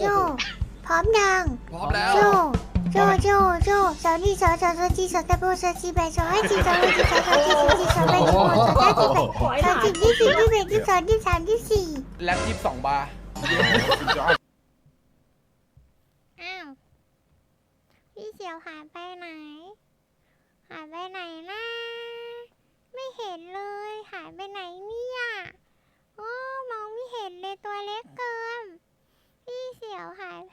โจ พร้อมยัง พร้อมแล้ว โจ โจ โจ โจสาวนี่สาวสาวสาวจีสาวตะโบสาวจีแบสาวให้จีสาวให้จีสาวสาวจีสาวจีสาวแบสาวสาวจีแบสาวจีที่สี่ที่แบที่สองที่สามที่สี่แล็บยี่สิบสองบาร์อ้าว พี่เสียวหายไปไหน หายไปไหนนะไม่เห็นเลย หายไปไหนเนี่ย โอ้มองไม่เห็นเลยตัวเล็กเกิน พี่เสียวหายไป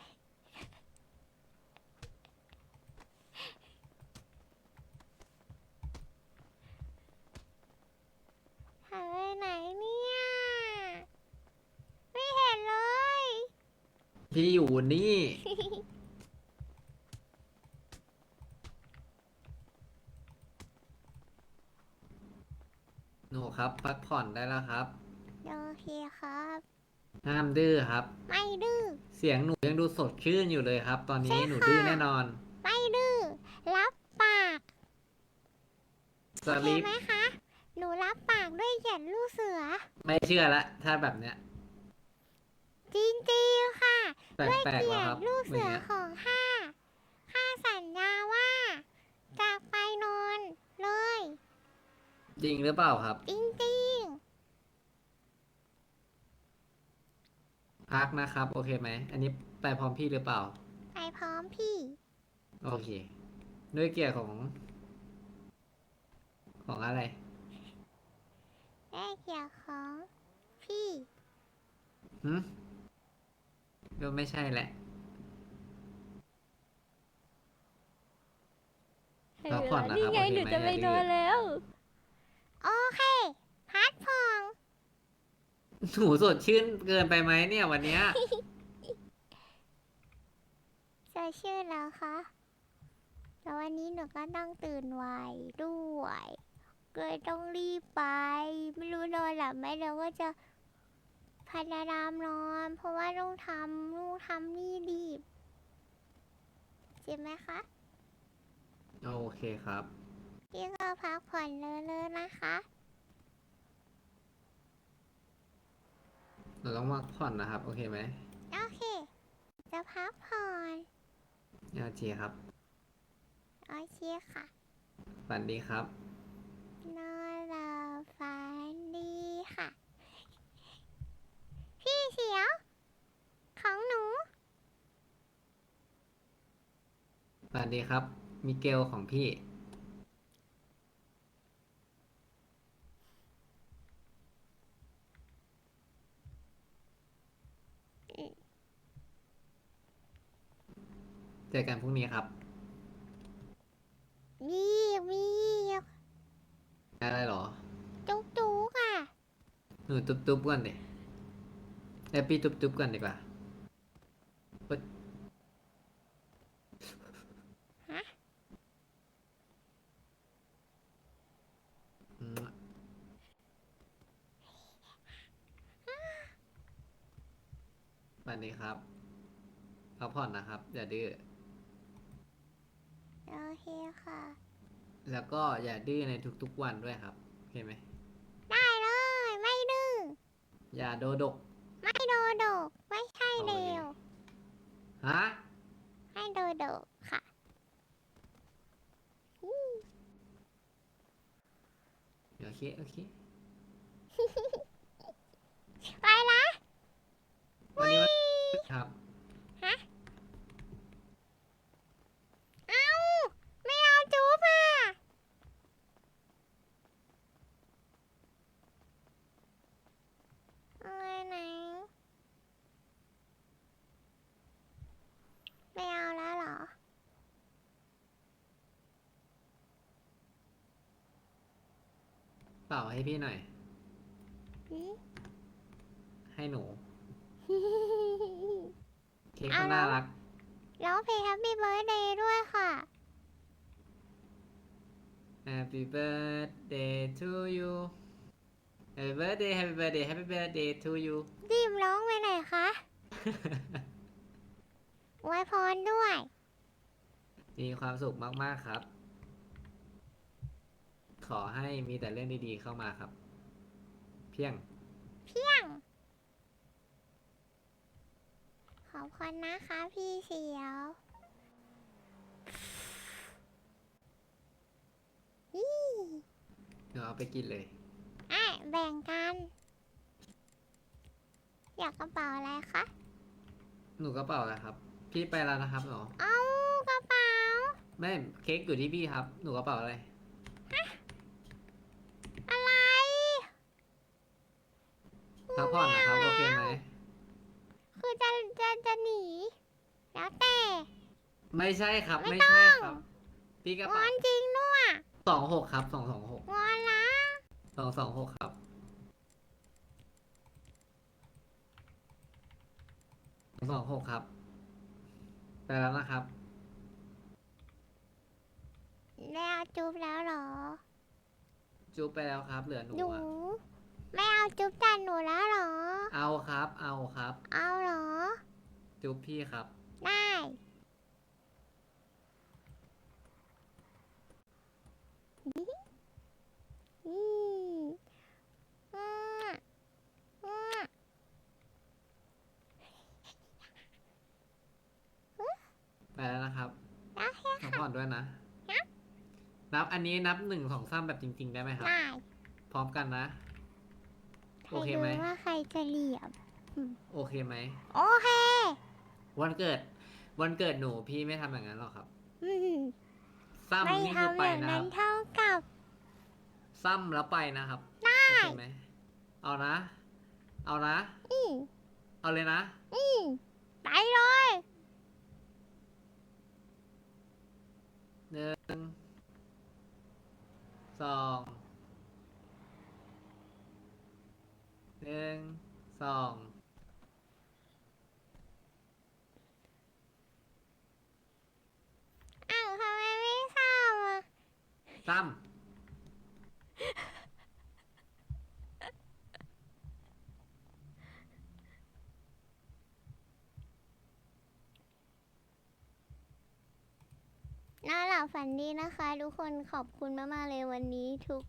หายไปไหนเนี่ย ไม่เห็นเลย พี่อยู่นี่ หนูครับ พักผ่อนได้แล้วครับ โอเคครับ ห้ามดื้อครับ ไม่ดื้อ เสียงหนูยังดูสดชื่นอยู่เลยครับ ตอนนี้ใช่หนูค่ะดื้อแน่นอน ไม่ดื้อ รับปากสโอเคลิปไหมคะ หนูรับปากด้วยเขียนลูกเสือ ไม่เชื่อละ ถ้าแบบเนี้ย จริงๆค่ะแปด้วยลกๆเกีแล้ยวครัรบติลูกอเสืย่างอเงี้ยของข้าข้าสัญญาว่าจากไปนอนเลย จริงหรือเปล่าครับ จริงพักนะครับ โอเคไหม อันนี้ไปพร้อมพี่หรือเปล่า ๆ ไปพร้อมพี่ โอเค ด้วยเกียร์ของ ของอะไร ได้เกียรติของพี่ หืม ก็ไม่ใช่แหละพักผ่อนนะครับนี่ไงโอเคหนูไหมจะไปอย่าดื้นออนแล้ว โอเค พัดพองหนูสดชื่นเกินไปไหมเนี่ยวันเนี้ยจะชื่อแล้วคะแล้ววันนี้หนูก็ต้องตื่นไวด้วยก็เลยต้องรีบไป ไม่รู้นอนหลับไหมเดี๋ยวก็จะ พยายามนอน เพราะว่าต้องทำนู่นทำนี่รีบใช่ไหมคะโอเคครับ พี่ก็พักผ่อนเลยๆนะคะเราต้องพักผ่อนนะครับ โอเคไหมโอเค จะพักผ่อนโอเคครับโอเคค่ะฝันดีครับนอนหลับฝันดีค่ะ พี่เสียว ของหนู ฝันดีครับ มิเกลของพี่ เจอกันพรุ่งนี้ครับมีมีอะไรหรอ จุกจุกอะ หนูตุ๊บตุ๊บก่อนดิแอปปี้ตุ๊บตุ๊บก่อนดีกว่าเฮ้ย ฮะ อืมส วัสดีครับพักผ่อนนะครับ อย่าดื้อ โอเคค่ะ แล้วก็อย่าดื้อในทุกๆวันด้วยครับโอเคไหม ได้เลย ไม่ดื้ออย่าโดดก ไม่โดโดกไม่ใช่เอาเร็เลยวฮะ ไม่โดโดกค่ะอืมโอเค โอเค ไปละ วันนี้วัน ครับ ฮะ เอาไม่เอาจูบอะเอาไว้ไหน ไม่เอาแล้วเหรอ เป่าให้พี่หน่อยหืมให้หนูเค้กเอาก็แล้น่าวรัก ร้องเพลง Happy Birthday ด้วยค่ะ Happy birthday to you Happy birthday Happy birthday Happy birthday to you รีบร้องไปไหนคะอวยพรด้วย มีความสุขมาก ๆ ครับ ขอให้มีแต่เรื่องดีๆเข้ามาครับ เพียง เพียง ข ข อบคุณนะคะพี่เสียวนี่เดี๋ยวเอาไปกินเลย อะแบ่งกัน อยากกระเป๋าอะไรคะ หนูกระเป๋าอะไรครับ พี่ไปแล้วนะครับหนูเอากระเป๋าไม่เค้กอยู่ที่พี่ครับ หนูกระเป๋าอะไร อะไรพักผ่อนนะครับ โอเคไหม คือจะจะจะหนี แล้วแต่ไม่ใช่ครับ ไม่ไม่ต้ใช่องครับ พี่กระงเป๋าอนจริงด้วยสองหกครับสองสองหกงอนนะสองสองหกครับสองหกครับไปแล้วนะครับ แล้วจุ๊บแล้วเหรอจุ๊บไปแล้วครับ เหลือหนูหนูอะ ไม่เอาจุ๊บจากหนูแล้วเหรอ เอาครับ เอาครับ เอาเหรอ จุ๊บพี่ครับ ได้ อืมอืมอืมไปแล้วนะครับแล้วแค่พักผ่อนด้วยนะ นับอันนี้นับหนึ่งสองสามแบบจริง ๆ ได้ไหมครับ ได้ พร้อมกันนะใคร โอเคดูไหม ว่าใครจะเหลี่ยม โอเคไหม โอเค วันเกิด วันเกิดหนูพี่ไม่ทำอย่างนั้นหรอกครับ อืมซ้ำไม่นี่คือทำไปอย่างนะคนั้รันบ เท่ากับ ซ้ำแล้วไปนะครับได้โอเคไหม เอานะ เอานะ อืมเอาเลยนะ อืมไปเลยหนึ่งสอง นึ่งสองอ้าวทำไมไม่ทราบอะซ้ำน่าหลับฝันดีนะคะ ทุกคนขอบคุณมากๆเลยวันนี้ทุก